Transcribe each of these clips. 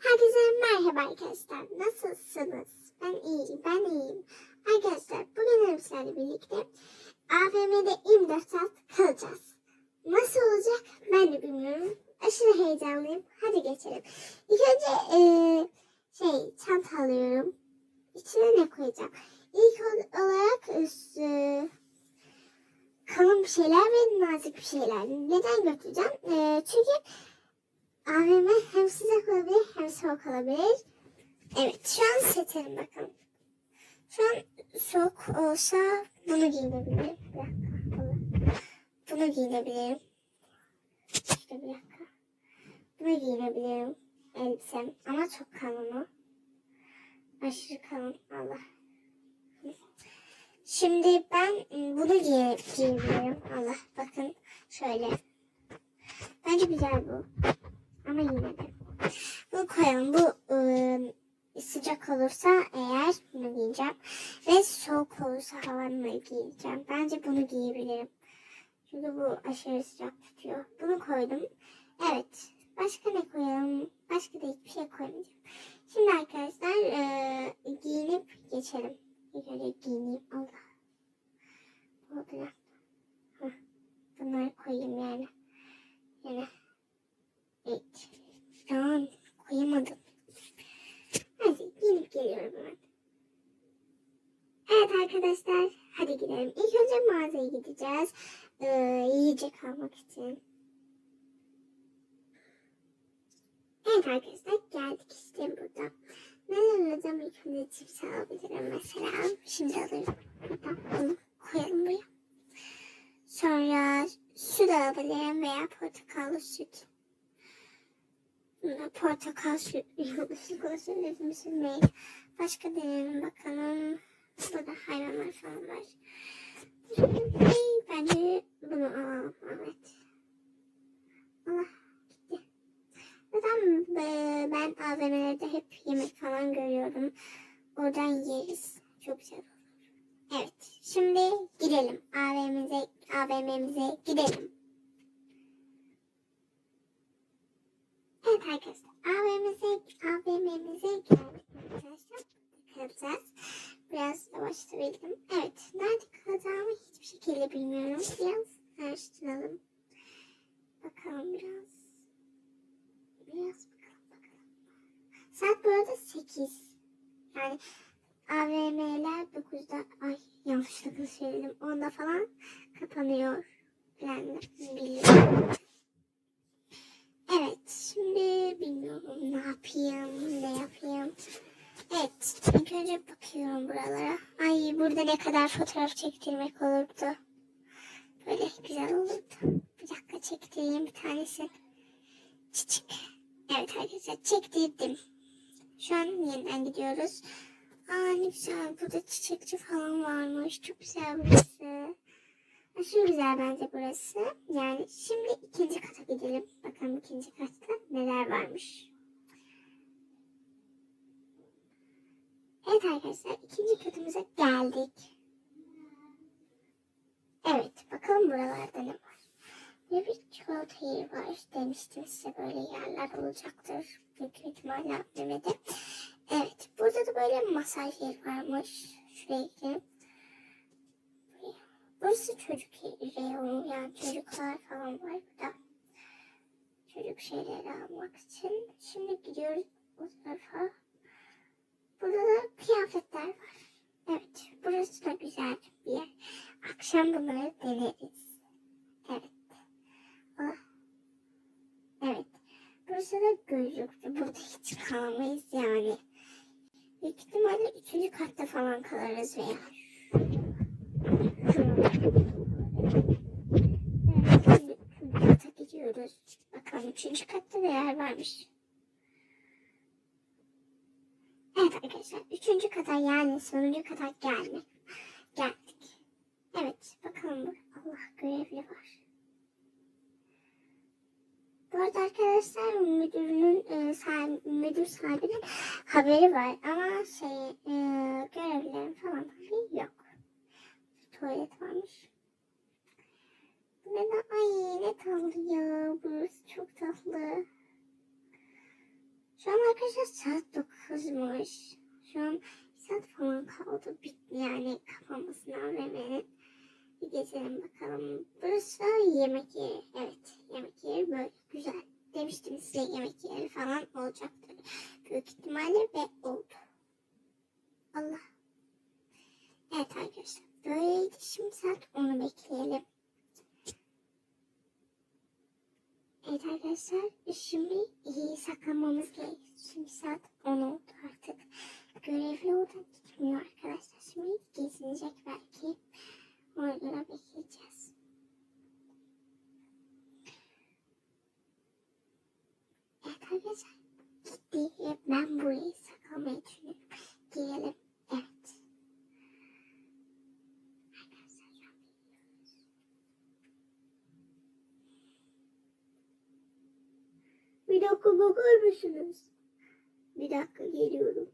Herkese merhaba arkadaşlar. Nasılsınız? Ben iyiyim, ben iyiyim. Arkadaşlar bugün sizlerle birlikte AVM'de 24 saat kalacağız. Nasıl olacak ben de bilmiyorum. Aşırı heyecanlıyım. Hadi geçelim. İlk önce eee, şey çanta alıyorum. İçine ne koyacağım? İlk ol- olarak eee, kalın bir şeyler ve nazik bir şeyler. Neden götüreceğim? Eee, çünkü AVM hem sıcak olabilir hem soğuk olabilir. Evet şu an seterim bakın. Şu an soğuk olsa bunu giyinebilirim. Bir. Bunu, giyinebilirim. İşte bir dakika. Bunu giyinebilirim. Elbisem ama çok kalın o. Aşırı kalın. Allah. Şimdi ben bunu giye giyebilirim. Allah bakın şöyle. Bence güzel bu. Ama yine de. Bunu koyalım. Bu ıı, sıcak olursa eğer bunu giyeceğim. Ve soğuk olursa havanla giyeceğim. Bence bunu giyebilirim. Çünkü bu aşırı sıcak tutuyor. Bunu koydum. Evet. Başka ne koyalım? Başka da hiçbir şey koymayacağım. Şimdi arkadaşlar ıı, giyinip geçelim. İlk önce giyineyim. Allah. Bu. Bunları koyayım yani. Yine. Evet. Tamam. Koyamadım. Hadi giyinip geliyorum hemen. Evet arkadaşlar. Hadi gidelim. İlk önce mağazaya gideceğiz. Ee, yiyecek almak için. Evet arkadaşlar geldik işte burada. Neler alacağım ilk önce cips alabilirim mesela. Şimdi alırım. Buradan koyalım buraya. Sonra su da alabilirim veya portakallı süt. Portakal süt yanlışlıkla söyledim şimdi. Başka deneyelim bakalım. Burada hayvanlar falan var. Bence bunu alalım. Evet. Allah gitti. E, ben AVM'lerde hep yemek falan görüyorum. Oradan yeriz. Çok güzel olur. Evet. Şimdi gidelim. AVM'mize, AVM'mize gidelim. Evet arkadaşlar AVM'mize, AVM'mize geldik arkadaşlar. Kalacağız. Biraz yavaşlayabildim. Evet. Nerede kalacağımı hiçbir şekilde bilmiyorum. Biraz araştıralım. Bakalım biraz. Biraz bakalım bakalım. Saat bu arada 8. Yani AVM'ler 9'da ay yanlışlıkla söyledim. 10'da falan kapanıyor. Yani biliyorum. Evet, şimdi bilmiyorum ne yapayım, ne yapayım. Evet, ilk önce bakıyorum buralara. Ay burada ne kadar fotoğraf çektirmek olurdu. Böyle güzel olurdu. Bir dakika çektireyim bir tanesi. Çiçek. Evet arkadaşlar çektirdim. Şu an yeniden gidiyoruz. Aa ne güzel burada çiçekçi falan varmış. Çok güzel burası. Aşırı güzel bence burası. Yani şimdi ikinci kata gidelim. Bakalım ikinci katta neler varmış. Evet arkadaşlar ikinci katımıza geldik. Evet bakalım buralarda ne var. Burada bir çikolata yeri var. Demiştim size böyle yerler olacaktır. Büyük ihtimalle AVM'de. Evet burada da böyle masaj yeri varmış. Şuraya gidelim. Burası çocuk reyonu yani çocuklar falan var burada. Çocuk şeyleri almak için. Şimdi gidiyoruz o tarafa. Burada da kıyafetler var. Evet burası da güzel bir yer. Akşam bunları deneriz. Evet. Ah. Evet. Burası da gözlüktü. Burada hiç kalamayız yani. Büyük ihtimalle üçüncü katta falan kalırız veya şimdi kata gidiyoruz. Bakalım üçüncü katta neler varmış. Evet arkadaşlar üçüncü kata yani sonuncu kata gelmek. Geldik. Evet bakalım. Allah görevli var. Bu arada arkadaşlar müdürünün e, sahibi, müdür sahibinin haberi var ama şey e, görevlilerin falan haberi yok tuvalet varmış. Ne de ay ne tatlı ya. Burası çok tatlı. Şu an arkadaşlar saat 9'muş. Şu an saat falan kaldı. Bitti yani kapanmasına AVM'nin. Bir gezelim bakalım. Burası yemek yeri. Evet yemek yeri böyle güzel. Demiştim size yemek yeri falan olacaktır. Büyük ihtimalle ve oldu. Allah. Evet arkadaşlar. Böyleydi. Şimdi saat 10'u bekleyelim. Evet arkadaşlar. Şimdi iyi saklanmamız gerek. Şimdi saat 10 oldu artık. Görevli oradan gitmiyor arkadaşlar. Şimdi gezinecek belki. Ona göre bekleyeceğiz. Evet arkadaşlar. Gitti. ve Ben burayı saklanmayı düşünüyorum. Girelim. Evet. Arkadaşlar şu an bekliyoruz. Bir dakika bakar mısınız? Bir dakika geliyorum.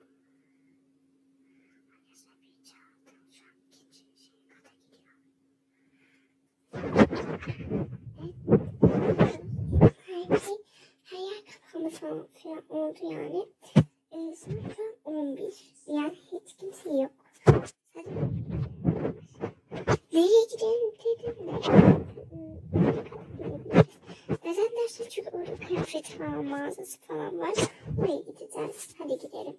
Arkadaşlar bir çağırdım. Şu an ikinci şey kata gidiyor. Evet. Her şey, her yer kapalı falan filan oldu yani. Ee, saat şu an 11. Yani hiç kimse yok. Sadece Nereye gidelim dedim de. Neden dersin çünkü orada kıyafet mağazası falan var. Oraya gideceğiz. Hadi gidelim.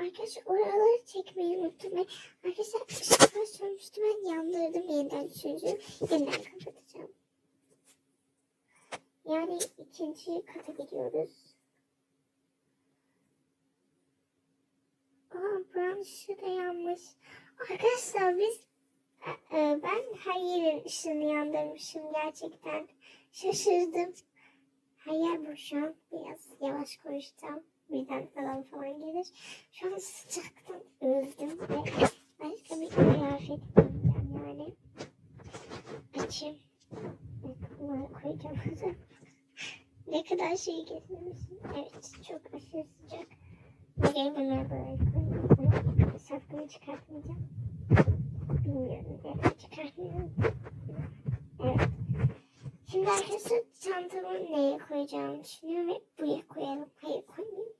Arkadaşlar oraları çekmeyi unuttum. Ve arkadaşlar ışıklar sönmüştü. Ben yandırdım yeniden üçüncü. Yeniden kapatacağım. Yani ikinci kata gidiyoruz. Aa buranın ışığı da yanmış. Arkadaşlar biz e, e, ben her yerin ışığını yandırmışım gerçekten. Şaşırdım. Her yer boş şu an. Biraz yavaş konuşacağım. Birden falan falan gelir. Şu an sıcaktan öldüm ve başka bir kıyafet giyeceğim yani. Açayım. Bunları koyacağım. ne kadar şey getirmişim. Evet çok aşırı sıcak. Buraya bunları böyle koyayım. Şapkamı çıkartmayacağım. Bilmiyorum. Evet, çıkartmıyorum. Evet. Şimdi arkadaşlar çantamı neye koyacağımı düşünüyorum ve buraya koyalım. Hayır koymayayım.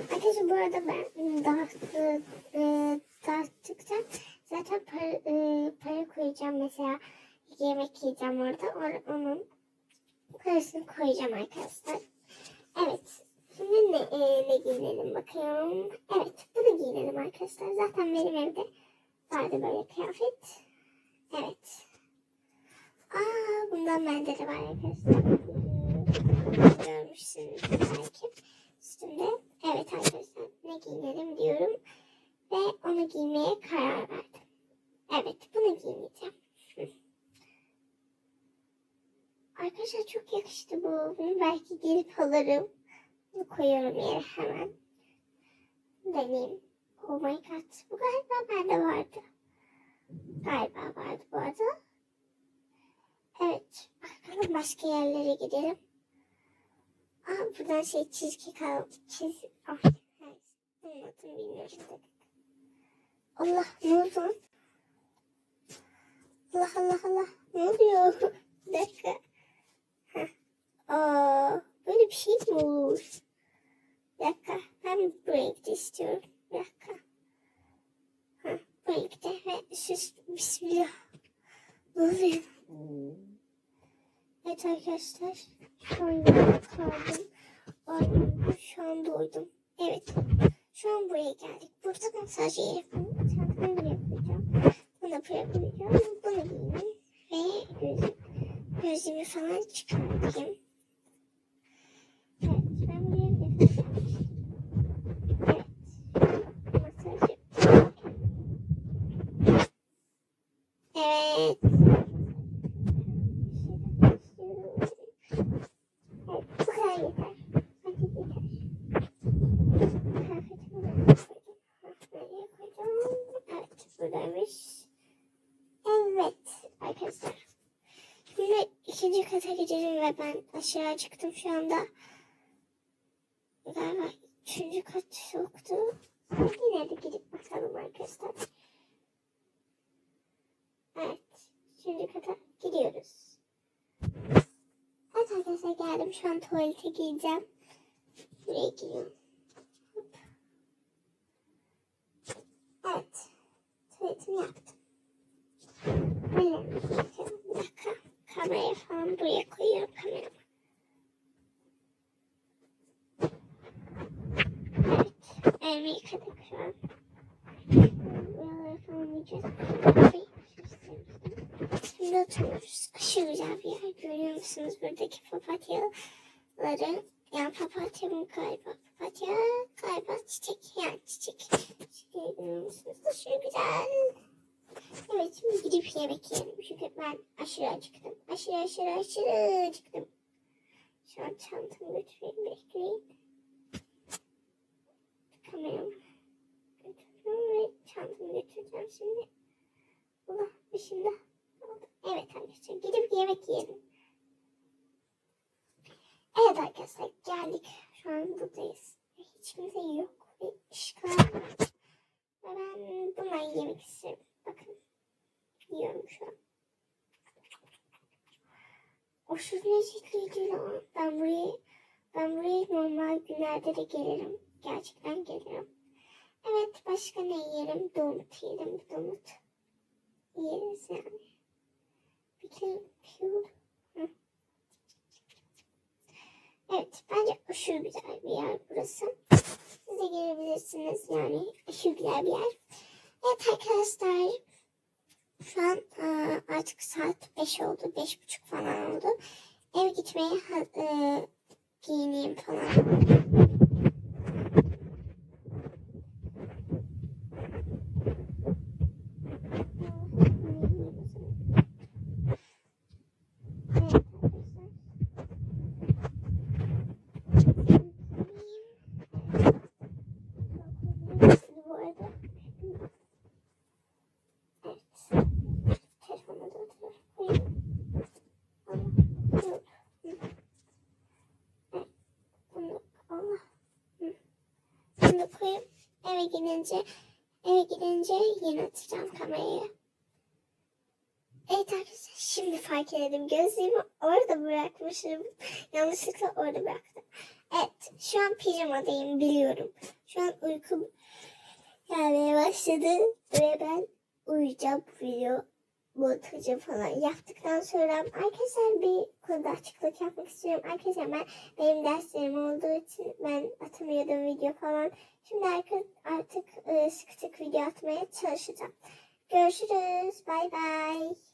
Arkadaşlar bu arada ben dağıttı, e, dağıttıkça zaten para, e, para koyacağım mesela yemek yiyeceğim orada. Or, onun parasını koyacağım arkadaşlar. Evet. Şimdi ne, e, ne giyinelim bakalım. Evet bunu giyinelim arkadaşlar. Zaten benim evde vardı böyle kıyafet. Evet. Aa bundan bende de var arkadaşlar. Görmüşsünüz belki. Üstünde. Evet arkadaşlar ne giyinelim diyorum. Ve onu giymeye karar verdim. Evet bunu giymeyeceğim. Arkadaşlar çok yakıştı bu. Bunu belki gelip alırım. Bunu koyuyorum yere hemen. Deneyeyim. Oh my god. Bu galiba bende vardı. Galiba vardı bu arada. Evet. Bakalım başka yerlere gidelim. Aa buradan şey çizgi kal çiz. Adını bilmiyorum. Allah ne oldu? Allah Allah Allah. Ne oluyor? Bir dakika. Aa, böyle bir şey mi olur? Bir dakika. Ben bu renkte istiyorum. Bir dakika. Heh, bu renkte ve süs. Bismillah. Ne oluyor? Evet arkadaşlar. Şu an kaldım. Ay, şu an doydum. Evet. Şu an buraya geldik. Burada masaj yeri falan. Çantamı buraya koyacağım. Bunu buraya koyacağım. Bunu giyeyim. Ve gözüm, gözümü falan çıkartayım. Evet. Ben buraya bir Evet. Masaj yapacağım. Evet. Evet, bu kadar yeter. Hadi yeter. Kıyafetimi nereye koydum? Ha, Nereye koydum? Evet, buradaymış. Evet, arkadaşlar. Şimdi ikinci kata gidelim ve ben aşağı çıktım şu anda. Galiba üçüncü kat yoktu. Yine de gidip bakalım arkadaşlar. Evet, üçüncü kata gidiyoruz. Evet arkadaşlar geldim. Şu an tuvalete gireceğim. Buraya giriyorum. Hop. Evet. Tuvaletimi yaptım. Böyle. Bir dakika. Falan buraya koyuyorum kameramı. Evet. Elimi yıkadık şu an. Buraları yiyeceğiz. Şimdi oturuyoruz. Aşırı güzel bir yer. Görüyor musunuz buradaki papatyaları? Yani papatya mı galiba? Papatya galiba çiçek. Yani çiçek. Çiçeği görüyor musunuz? Aşırı güzel. Evet şimdi gidip yemek yiyelim. Çünkü ben aşırı acıktım. Aşırı aşırı aşırı acıktım. Şu an çantamı götüreyim bekleyin. Kameramı götürüyorum ve çantamı götüreceğim şimdi. Allah başımda. Evet arkadaşlar gidip yemek yiyelim. Evet arkadaşlar geldik. Şu an buradayız. Hiç kimse yok. Ve ışıklar var. Ben bundan yemek istiyorum. Bakın. Yiyorum şu an. Aşırı lezzetliydi lan. Ben buraya, ben buraya normal günlerde de gelirim. Gerçekten gelirim. Evet başka ne yiyelim? Donut yiyelim. Donut yeriz yani. Bir kere. Hı. Evet bence aşırı güzel bir yer burası. Siz de gelebilirsiniz yani aşırı güzel bir yer. Evet arkadaşlar şu an e, artık saat 5 oldu. 5.30 falan oldu. Eve gitmeye e, giyineyim falan. Evet arkadaşlar. Bu arada Evet. Telefonu da oturup koyayım. Allah. Yok. Hı. Evet. Bunu Allah. Hı. Bunu da koyup eve gidince eve gidince yine açacağım kamerayı. Evet arkadaşlar şimdi fark ettim. Gözlüğümü orada bırakmışım. Yanlışlıkla orada bıraktım. Evet şu an pijamadayım biliyorum. Şu an uykum gelmeye başladı ve ben uyuyacağım video montajı falan yaptıktan sonra arkadaşlar bir konuda açıklık yapmak istiyorum. Arkadaşlar ben benim derslerim olduğu için ben atamıyordum video falan. Şimdi artık, artık sık sık video atmaya çalışacağım. Görüşürüz. Bay bay.